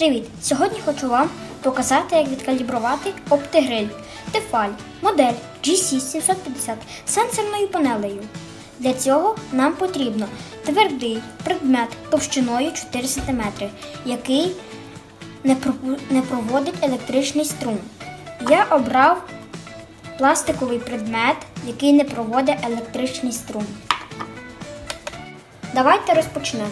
Привіт! Сьогодні хочу вам показати, як відкалібрувати оптигриль Tefal модель GC750 з сенсорною панелею. Для цього нам потрібно твердий предмет товщиною 4 см, який не проводить електричний струм. Я обрав пластиковий предмет, який не проводить електричний струм. Давайте розпочнемо.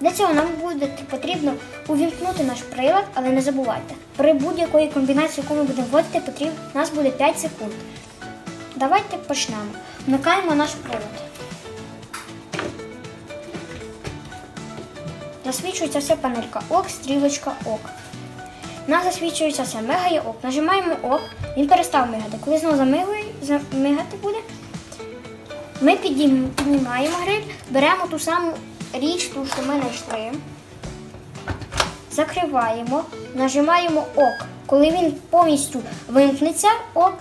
Для цього нам буде потрібно увімкнути наш прилад, але не забувайте, при будь-якої комбінації, яку ми будемо вводити, потрібно, у нас буде 5 секунд. Давайте почнемо. Вмикаємо наш прилад. Засвічується вся панелька ок, стрілочка ок. У нас засвічується все, мигає ок. Нажимаємо ок, він перестав мигати. Коли знову замигає, замигати буде, ми піднімаємо гриль, беремо ту саму річ, ту, що ми знайшли, закриваємо, нажимаємо ок. Коли він повністю вимкнеться, ок,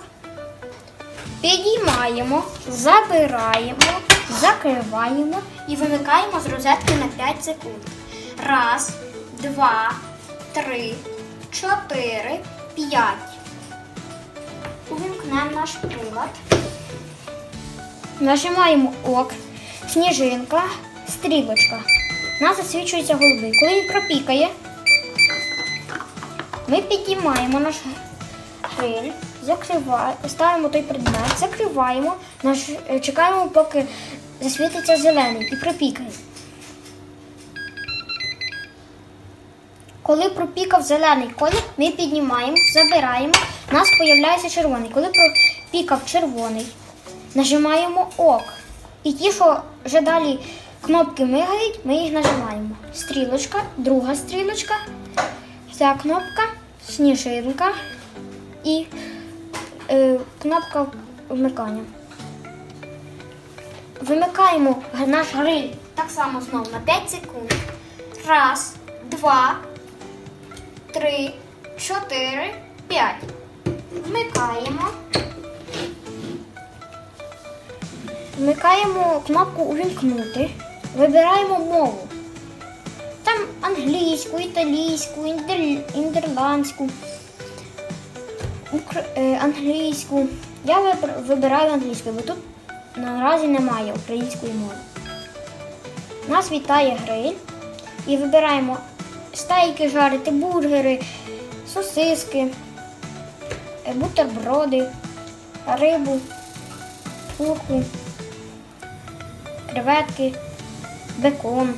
підіймаємо, забираємо, закриваємо і вимикаємо з розетки на 5 секунд. Раз, два, три, чотири, п'ять. Увімкнемо наш прилад. Нажимаємо ок, сніжинка, стрілочка. У нас засвічується голубий. Коли він пропікає, ми підіймаємо наш гриль, ставимо той предмет, закриваємо, наш, е, чекаємо, поки засвітиться зелений і пропікає. Коли пропікав зелений колір, ми піднімаємо, забираємо, у нас з'являється червоний. Коли пропікав червоний, нажимаємо ок. І ті, що вже далі кнопки мигають, ми їх нажимаємо. Стрілочка, друга стрілочка, ця кнопка, сніжинка і е, кнопка вмикання. Вимикаємо наш гриль так само знову на 5 секунд. Раз, два, три, чотири, п'ять. Вмикаємо. Вмикаємо кнопку Увімкнути. Вибираємо мову. Там англійську, італійську, індер- індерландську, укр- е, англійську. Я вибираю англійську, бо тут наразі немає української мови. Нас вітає гриль. І вибираємо стейки жарити, бургери, сосиски, е, бутерброди, рибу, курку, креветки, бекон,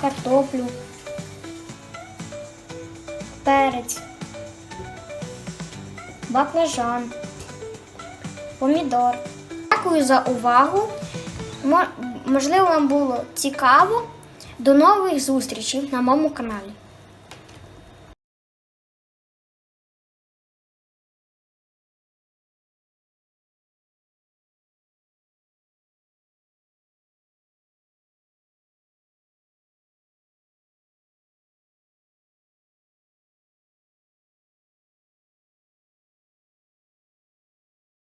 картоплю, перець, баклажан, помідор. Дякую за увагу. Можливо, вам було цікаво. До нових зустрічей на моєму каналі.